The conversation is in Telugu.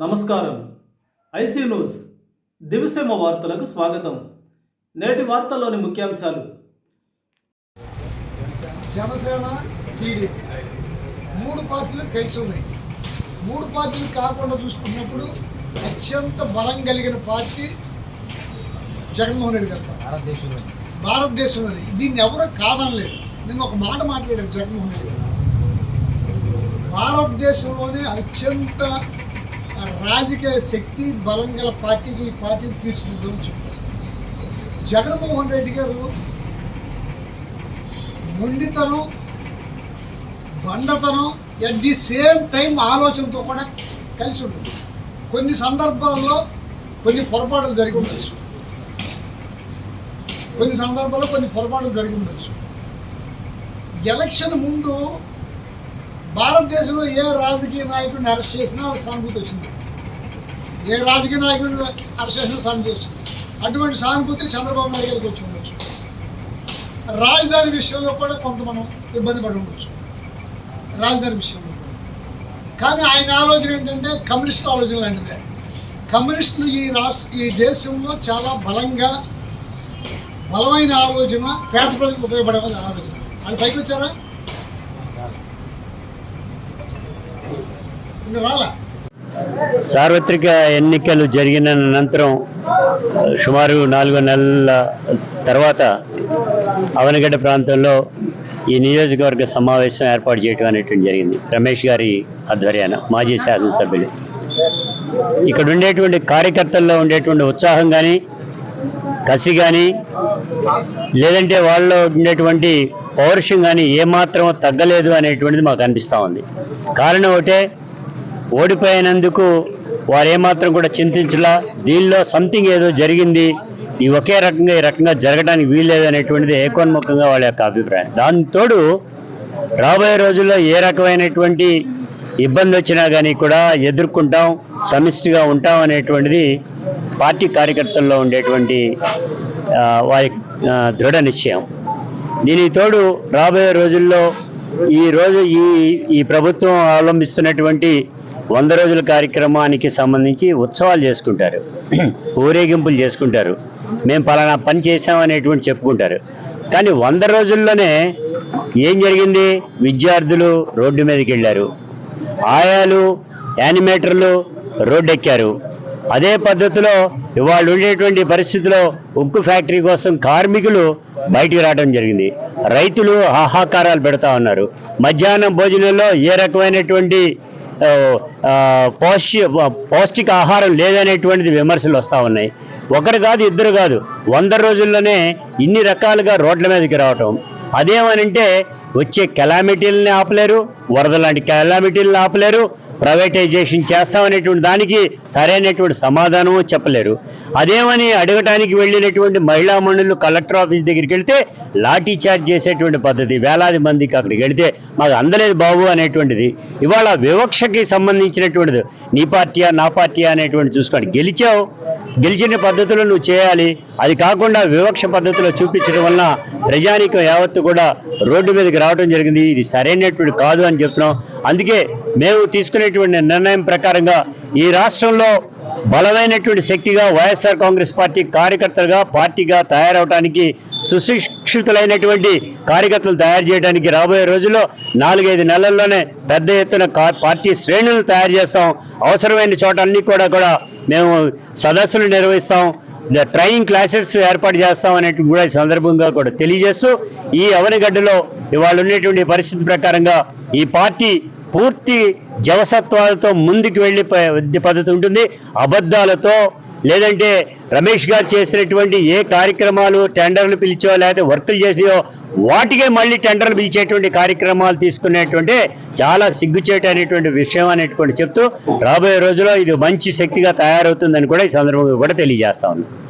నమస్కారం. IC news. దివిసేమ వార్తలకు స్వాగతం. నేటి వార్తల్లోని ముఖ్యాంశాలు. జనసేన టీడీపీ. మూడు పార్టీలు కలిసి ఉన్నాయి. మూడు పార్టీలు కాకుండా చూసుకున్నప్పుడు అత్యంత బలం కలిగిన పార్టీ జగన్మోహన్ రెడ్డి గారి. పార్టీ. భారతదేశంలోనే. దీన్ని ఎవరో కాదనలేదు. నేను ఒక మాట మాట్లాడాను జగన్మోహన్ రెడ్డి గారు. భారతదేశంలోనే అత్యంత రాజకీయ శక్తి బలం గల పార్టీకి ఈ పార్టీకి తీర్చిదిద్దామని చెప్పారు జగన్మోహన్ రెడ్డి గారు మొండితనం బండతనం అట్ ది సేమ్ టైం ఆలోచనతో కూడా కలిసి ఉంటుంది. కొన్ని సందర్భాల్లో కొన్ని పొరపాట్లు జరిగి ఉండొచ్చు. కొన్ని సందర్భాల్లో కొన్ని పొరపాట్లు జరిగి ఉండొచ్చు. ఎలక్షన్ ముందు భారతదేశంలో ఏ రాజకీయ నాయకుడిని అరెస్ట్ చేసినా సానుభూతి వచ్చింది. ఏ రాజకీయ నాయకుడిని అరెస్ట్ చేసినా సానుభూతి వచ్చింది. అటువంటి సానుభూతి చంద్రబాబు నాయుడు గారికి వచ్చి ఉండొచ్చు. రాజధాని విషయంలో కూడా కొంత మనం ఇబ్బంది పడి ఉండొచ్చు. రాజధాని విషయంలో కానీ ఆయన ఆలోచన ఏంటంటే కమ్యూనిస్ట్ ఆలోచన లాంటిదే. కమ్యూనిస్టులు ఈ రాష్ట్ర ఈ దేశంలో చాలా బలంగా బలమైన ఆలోచన పేద ప్రజలకు ఉపయోగపడే ఆలోచన. వాళ్ళు పైకి వచ్చారా? సార్వత్రిక ఎన్నికలు జరిగిన అనంతరం సుమారు నాలుగు నెలల తర్వాత అవనగడ్డ ప్రాంతంలో ఈ నియోజకవర్గ సమావేశం ఏర్పాటు చేయడం అనేటువంటి జరిగింది. రమేష్ గారి ఆధ్వర్యాన మాజీ శాసనసభ్యులు. ఇక్కడ ఉండేటువంటి కార్యకర్తల్లో ఉండేటువంటి ఉత్సాహం కానీ కసి కానీ లేదంటే వాళ్ళలో ఉండేటువంటి పౌరుషం కానీ ఏమాత్రం తగ్గలేదు అనేటువంటిది మాకు అనిపిస్తూ ఉంది. కారణం ఒకటే ఓడిపోయినందుకు వారేమాత్రం కూడా చింతించలా. దీనిలో సంథింగ్ ఏదో జరిగింది. ఈ ఒకే రకంగా ఈ రకంగా జరగడానికి వీల్లేదు అనేటువంటిది ఏకోన్ముఖంగా వాళ్ళ యొక్క అభిప్రాయం. దానితోడు రాబోయే రోజుల్లో ఏ రకమైనటువంటి ఇబ్బంది వచ్చినా కానీ కూడా ఎదుర్కొంటాం సమిష్టిగా ఉంటాం అనేటువంటిది పార్టీ కార్యకర్తల్లో ఉండేటువంటి వారి దృఢ నిశ్చయం. దీనికి తోడు రాబోయే రోజుల్లో ఈ రోజు ఈ ఈ ప్రభుత్వం అవలంబిస్తున్నటువంటి వంద రోజుల కార్యక్రమానికి సంబంధించి ఉత్సవాలు చేసుకుంటారు. ఊరేగింపులు చేసుకుంటారు. మేము పలానా పని చేసామనేటువంటి చెప్పుకుంటారు. కానీ వంద రోజుల్లోనే ఏం జరిగింది? విద్యార్థులు రోడ్డు మీదకి వెళ్ళారు. ఆయాలు యానిమేటర్లు రోడ్డు ఎక్కారు అదే పద్ధతిలో ఇవాళ ఉండేటువంటి పరిస్థితిలో ఉక్కు ఫ్యాక్టరీ కోసం కార్మికులు బయటికి రావడం జరిగింది. రైతులు ఆహాకారాలు పెడతా ఉన్నారు. మధ్యాహ్నం భోజనంలో ఏ రకమైనటువంటి పౌష్టి పౌష్టిక ఆహారం లేదనేటువంటిది విమర్శలు వస్తూ ఉన్నాయి. ఒకరు కాదు ఇద్దరు కాదు. వంద రోజుల్లోనే ఇన్ని రకాలుగా రోడ్ల మీదకి రావటం. అదేమనంటే వచ్చే కెలామిటీలని ఆపలేరు వరద లాంటి కెలామిటీలను ఆపలేరు ప్రైవేటైజేషన్ చేస్తామనేటువంటి దానికి సరైనటువంటి సమాధానము చెప్పలేరు. అదేమని అడగటానికి వెళ్ళినటువంటి మహిళా మండళ్ళు కలెక్టర్ ఆఫీస్ దగ్గరికి వెళ్తే లాఠీ చార్జ్ చేసేటువంటి పద్ధతి వేలాది మందికి అక్కడికి వెళితే మాకు అందలేదు బాబు అనేటువంటిది. ఇవాళ వివక్షకి సంబంధించినటువంటిది నీ పార్టీయా నా పార్టీయా అనేటువంటి చూసుకోండి. గెలిచావు గెలిచిన పద్ధతులు నువ్వు చేయాలి. అది కాకుండా వివక్ష పద్ధతిలో చూపించడం వలన ప్రజానికం యావత్తు కూడా రోడ్డు మీదకి రావడం జరిగింది. ఇది సరైనటువంటి కాదు అని చెప్తున్నాం. అందుకే మేము తీసుకునేటువంటి నిర్ణయం ప్రకారంగా ఈ రాష్ట్రంలో బలమైనటువంటి శక్తిగా వైఎస్ఆర్ కాంగ్రెస్ పార్టీ కార్యకర్తలుగా పార్టీగా తయారవడానికి సుశిక్షితులైనటువంటి కార్యకర్తలు తయారు చేయడానికి రాబోయే రోజుల్లో నాలుగైదు నెలల్లోనే పెద్ద ఎత్తున కా- పార్టీ శ్రేణులు తయారు చేస్తాం. అవసరమైన చోట కూడా కూడా మేము సదస్సులు నిర్వహిస్తాం. ట్రైనింగ్ క్లాసెస్ ఏర్పాటు చేస్తాం అనేటువంటి కూడా ఈ సందర్భంగా కూడా తెలియజేస్తూ ఈ అవనిగడ్డలో ఇవాళ ఉండేటువంటి పరిస్థితి ప్రకారంగా ఈ పార్టీ పూర్తి జవసత్వాలతో ముందుకు వెళ్ళి పద్ధతి ఉంటుంది. అబద్ధాలతో లేదంటే రమేష్ గారు చేసినటువంటి ఏ కార్యక్రమాలు టెండర్లు పిలిచో లేకపోతే వర్కులు చేసియో వాటికే మళ్ళీ టెండర్లు పిలిచేటువంటి కార్యక్రమాలు తీసుకునేటువంటి చాలా సిగ్గుచేట అనేటువంటి విషయం అనేటువంటి చెప్తూ రాబోయే రోజుల్లో ఇది మంచి శక్తిగా తయారవుతుందని కూడా ఈ సందర్భంగా కూడా తెలియజేస్తా ఉన్నాను